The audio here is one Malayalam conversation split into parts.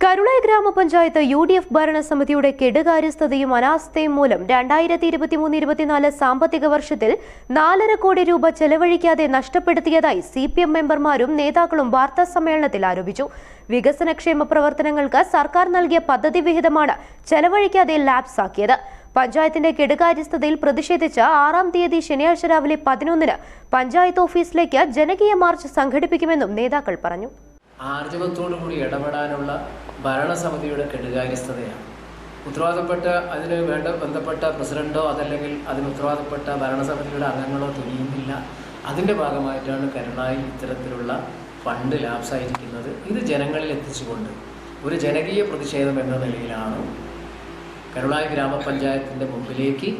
Karulayi gramapanchayat U D F ഭരണസമിതിയുടെ കെടുകാര്യസ്ഥതയും അനാസ്ഥയും മൂലം രണ്ടായിരത്തി ഇരുപത്തിമൂന്ന് ഇരുപത്തിനാല് സാമ്പത്തിക വർഷത്തിൽ നാലര കോടി രൂപ ചെലവഴിക്കാതെ നഷ്ടപ്പെടുത്തിയതായി സി പി എം മെമ്പർമാരും നേതാക്കളും വാർത്താ സമ്മേളനത്തിൽ ആരോപിച്ചു. വികസനക്ഷേമ പ്രവർത്തനങ്ങൾക്ക് സർക്കാർ നൽകിയ പദ്ധതി വിഹിതമാണ് ചെലവഴിക്കാതെ ലാപ്സ് ആക്കിയത്. പഞ്ചായത്തിന്റെ കെടുകാര്യസ്ഥതയിൽ പ്രതിഷേധിച്ച് ആറാം തീയതി ശനിയാഴ്ച രാവിലെ പതിനൊന്നിന് പഞ്ചായത്ത് ഓഫീസിലേക്ക് ജനകീയ മാർച്ച് സംഘടിപ്പിക്കുമെന്നും നേതാക്കൾ പറഞ്ഞു. ആർജവത്തോടു കൂടി ഇടപെടാനുള്ള ഭരണസമിതിയുടെ കെടുകാര്യസ്ഥതയാണ്. ഉത്തരവാദപ്പെട്ട അതിന് വേണ്ട ബന്ധപ്പെട്ട പ്രസിഡന്റോ അതല്ലെങ്കിൽ അതിന് ഉത്തരവാദപ്പെട്ട ഭരണസമിതിയുടെ അംഗങ്ങളോ തുനിയുന്നില്ല. അതിന്റെ ഭാഗമായിട്ടാണ് കരുണായി ഇത്തരത്തിലുള്ള ഫണ്ട് ലാപ്സായിരിക്കുന്നത്. ഇത് ജനങ്ങളിൽ എത്തിച്ചുകൊണ്ട് ഒരു ജനകീയ പ്രതിഷേധം എന്ന നിലയിലാണ് കരുളായി ഗ്രാമപഞ്ചായത്തിന്റെ മുമ്പിലേക്ക്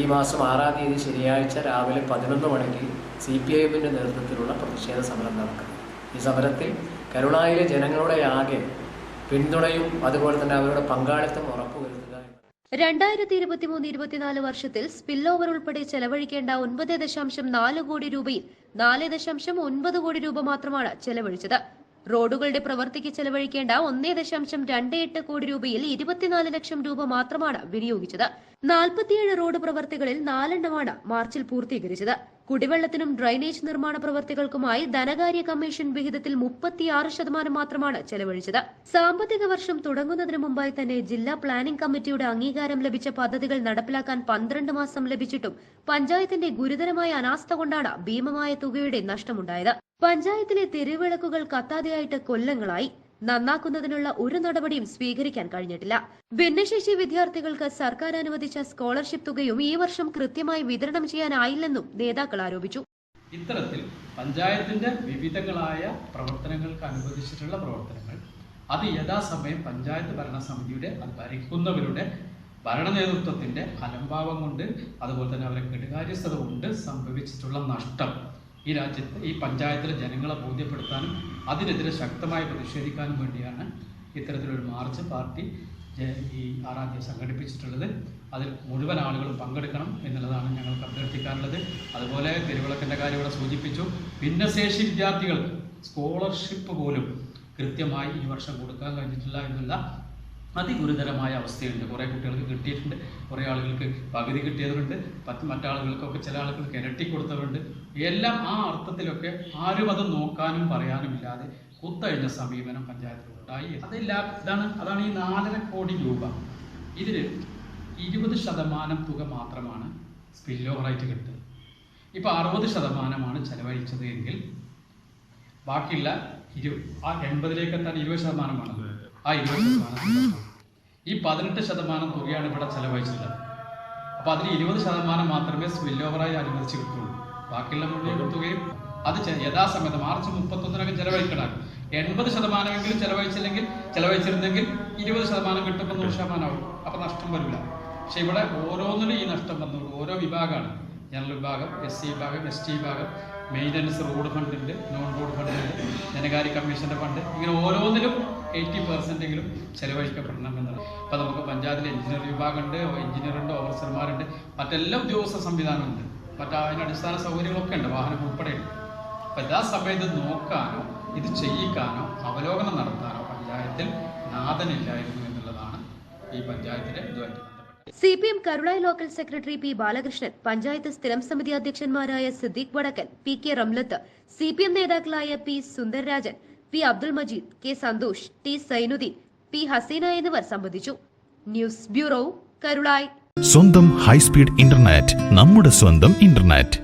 ഈ മാസം ആറാം തീയതി ശനിയാഴ്ച രാവിലെ പതിനൊന്ന് മണിക്ക് സി പി ഐ എമ്മിന്റെ നേതൃത്വത്തിലുള്ള പ്രതിഷേധ സമരം നടക്കുന്നത്. ഈ സമരത്തിൽ കരുളായിലെ ജനങ്ങളുടെ ആകെ പിന്തുണയും അതുപോലെ തന്നെ അവരുടെ പങ്കാളിത്തം ഉറപ്പുവരുത്തുക എന്നത് രണ്ടായിരത്തി ഇരുപത്തിമൂന്ന് ഇരുപത്തിനാല് വർഷത്തിൽ സ്പില്ലോവർ ഉൾപ്പെടെ ചെലവഴിക്കേണ്ട ഒൻപത് ദശാംശം നാല് കോടി രൂപയിൽ നാല് ദശാംശം ഒൻപത് കോടി രൂപ മാത്രമാണ് ചെലവഴിച്ചത്. റോഡുകളുടെ പ്രവൃത്തിക്ക് ചെലവഴിക്കേണ്ട ഒന്നേ ദശാംശം രണ്ട് എട്ട് കോടി രൂപയിൽ ഇരുപത്തിനാല് ലക്ഷം രൂപ മാത്രമാണ് വിനിയോഗിച്ചത്. നാൽപ്പത്തിയേഴ് റോഡ് പ്രവൃത്തികളിൽ നാലെണ്ണമാണ് മാർച്ചിൽ പൂർത്തീകരിച്ചത്. കുടിവെള്ളത്തിനും ഡ്രൈനേജ് നിർമ്മാണ പ്രവർത്തികൾക്കുമായി ധനകാര്യ കമ്മീഷൻ വിഹിതത്തിൽ മുപ്പത്തിയാറ് ശതമാനം മാത്രമാണ് ചെലവഴിച്ചത്. സാമ്പത്തിക വർഷം തുടങ്ങുന്നതിന് മുമ്പായി തന്നെ ജില്ലാ പ്ലാനിംഗ് കമ്മിറ്റിയുടെ അംഗീകാരം ലഭിച്ച പദ്ധതികൾ നടപ്പിലാക്കാൻ പന്ത്രണ്ട് മാസം ലഭിച്ചിട്ടും പഞ്ചായത്തിന്റെ ഗുരുതരമായ അനാസ്ഥ കൊണ്ടാണ് ഭീമമായ തുകയുടെ നഷ്ടമുണ്ടായത്. പഞ്ചായത്തിലെ തെരുവിളക്കുകൾ കത്താതെയായിട്ട് കൊല്ലങ്ങളായി. നന്നാക്കുന്നതിനുള്ള ഒരു നടപടിയും സ്വീകരിക്കാൻ കഴിഞ്ഞിട്ടില്ല. ഭിന്നശേഷി വിദ്യാർത്ഥികൾക്ക് സർക്കാർ അനുവദിച്ച സ്കോളർഷിപ്പ് തുകയും ഈ വർഷം കൃത്യമായി വിതരണം ചെയ്യാനായില്ലെന്നും നേതാക്കൾ ആരോപിച്ചു. ഇത്തരത്തിൽ പഞ്ചായത്തിന്റെ വിവിധങ്ങളായ പ്രവർത്തനങ്ങൾക്ക് അനുവദിച്ചിട്ടുള്ള പ്രവർത്തനങ്ങൾ അത് യഥാസമയം പഞ്ചായത്ത് ഭരണസമിതിയുടെ അത് ഭരിക്കുന്നവരുടെ ഭരണ നേതൃത്വത്തിന്റെ അലംഭാവം കൊണ്ട് അതുപോലെ തന്നെ അവരെ കെടുകാര്യസ്ഥത കൊണ്ട് സംഭവിച്ചിട്ടുള്ള നഷ്ടം. ഈ രാജ്യത്ത് ഈ പഞ്ചായത്തിലെ ജനങ്ങളെ ബോധ്യപ്പെടുത്താനും അതിനെതിരെ ശക്തമായി പ്രതിഷേധിക്കാനും വേണ്ടിയാണ് ഇത്തരത്തിലൊരു മാർച്ച് പാർട്ടി ഈ ആറാം തീയതി സംഘടിപ്പിച്ചിട്ടുള്ളത്. അതിൽ മുഴുവൻ ആളുകളും പങ്കെടുക്കണം എന്നുള്ളതാണ് ഞങ്ങൾക്ക് അഭ്യർത്ഥിക്കാനുള്ളത്. അതുപോലെ തിരുവിളക്കിന്റെ കാര്യം ഇവിടെ സൂചിപ്പിച്ചു. ഭിന്നശേഷി വിദ്യാർത്ഥികൾക്ക് സ്കോളർഷിപ്പ് പോലും കൃത്യമായി ഈ വർഷം കൊടുക്കാൻ കഴിഞ്ഞിട്ടില്ല എന്നുള്ള അതിഗുരുതരമായ അവസ്ഥയുണ്ട്. കുറേ കുട്ടികൾക്ക് കിട്ടിയിട്ടുണ്ട് കുറേ ആളുകൾക്ക് പകുതി കിട്ടിയതുണ്ട് പത്ത് മറ്റാളുകൾക്കൊക്കെ ചില ആളുകൾക്ക് ഇരട്ടി കൊടുത്തവരുണ്ട്. എല്ലാം ആ അർത്ഥത്തിലൊക്കെ ആരും അത് നോക്കാനും പറയാനുമില്ലാതെ കുത്തഴിഞ്ഞ സമീപനം പഞ്ചായത്തിലുണ്ടായി. അതില്ല ഇതാണ് അതാണ് ഈ നാലര കോടി രൂപ. ഇതിൽ ഇരുപത് ശതമാനം തുക മാത്രമാണ് സ്പിൽ ഓവറായിട്ട് കിട്ടുന്നത്. ഇപ്പോൾ അറുപത് ശതമാനമാണ് ചെലവഴിച്ചത് എങ്കിൽ ബാക്കിയുള്ള ഇരു ആ എൺപതിലേക്ക് എത്താൻ ഇരുപത് ശതമാനമാണ്. ആ ഇരുപത് ശതമാനം ഈ പതിനെട്ട് ശതമാനം തുകയാണ് ഇവിടെ ചെലവഴിച്ചിട്ടുള്ളത് അപ്പൊ അതിൽ ഇരുപത് ശതമാനം മാത്രമേ സ്പിൽ ഓവറായി അനുവദിച്ച് കിട്ടുള്ളൂ. ബാക്കിയുള്ള മുഴുവൻ തുകയും അത് യഥാസമയത്ത് മാർച്ച് മുപ്പത്തൊന്നിനകം ചെലവഴിക്കണം. എൺപത് ശതമാനമെങ്കിലും ചെലവഴിച്ചില്ലെങ്കിൽ ചെലവഴിച്ചിരുന്നെങ്കിൽ ഇരുപത് ശതമാനം കിട്ടുമ്പോൾ നൂറ് ശതമാനമാവും. അപ്പൊ നഷ്ടം വരില്ല പക്ഷെ ഇവിടെ ഓരോന്നിനും ഈ നഷ്ടം വന്നുള്ളൂ ഓരോ വിഭാഗമാണ്. ജനറൽ വിഭാഗം എസ് സി വിഭാഗം എസ് ടി വിഭാഗം മെയിന്റനൻസ് റോഡ് ഫണ്ട് ഉണ്ട് നോൺ റോഡ് ഫണ്ട് ഉണ്ട് ധനകാര്യ കമ്മീഷന്റെ ഫണ്ട് ഇങ്ങനെ ഓരോന്നിലും എയ്റ്റി പെർസെന്റെങ്കിലും ചെലവഴിക്കപ്പെടണം എന്നാണ് ഇപ്പം നമുക്ക് പഞ്ചായത്തിൽ എഞ്ചിനീയർ വിഭാഗമുണ്ട് എഞ്ചിനീയറുണ്ട് ഓഫീസർമാരുണ്ട് മറ്റെല്ലാ ഉദ്യോഗസ്ഥ സംവിധാനമുണ്ട്. മറ്റ് അതിന് അടിസ്ഥാന സൗകര്യങ്ങളൊക്കെ ഉണ്ട് വാഹനം ഉൾപ്പെടെയുണ്ട്. അപ്പം എല്ലാ സമയത്ത് നോക്കാനോ ഇത് ചെയ്യിക്കാനോ അവലോകനം നടത്താനോ പഞ്ചായത്തിൽ നാഥനില്ലായിരുന്നു എന്നുള്ളതാണ് ഈ പഞ്ചായത്തിന്റെ ബന്ധപ്പെട്ട C P M Karulayi local secretary P Balakrishnan panchayat സ്ഥിരം സമിതി അധ്യക്ഷന്മാരായ Siddique Vadakkan P K Ramlath C P M നേതാക്കളായ P Sundarrajan P Abdul Majeed K Santhosh T Sainuddin P Haseena എന്നിവർ സംബന്ധിച്ചു. News bureau Karulayi. സ്വന്തം ഹൈസ്പീഡ് ഇന്റർനെറ്റ് നമ്മുടെ സ്വന്തം ഇന്റർനെറ്റ്.